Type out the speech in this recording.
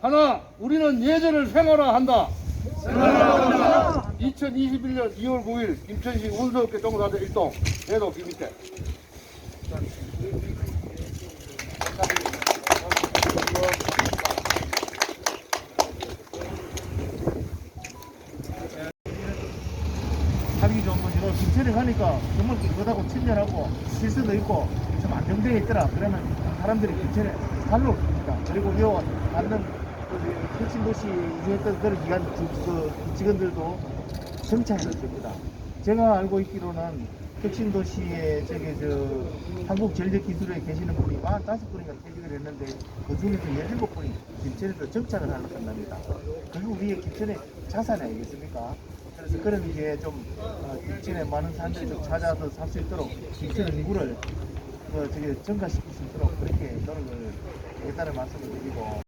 하나, 우리는 예전을 생활화한다. 2021년 2월 9일 김천시 운수업계 종사자 일동 대도 김밑에 하기 좋은 곳이고 김천에 가니까 정말 깨끗하고 친절하고 실수도 있고 좀 안정되어 있더라. 그러면 사람들이 김천에 발로 옵니다. 그리고 요 다른 혁신 도시 이주했던 그런 기관 주- 그 직원들도 정착을 됩니다. 제가 알고 있기로는 혁신 도시에 저기 저 한국 전력 기술에 계시는 분이 45분인가 퇴직을 했는데 그 중에서 17분이 김천에서 정착을 하려고 한답니다. 결국 우리의 김천의 자산 아니겠습니까? 그래서 그런 게좀 어, 김천에 많은 사람들이 좀 찾아서 살 수 있도록 김천의 인구를 어, 저기 증가시킬 수 있도록 그렇게 노력을 하겠다는 말씀을 드리고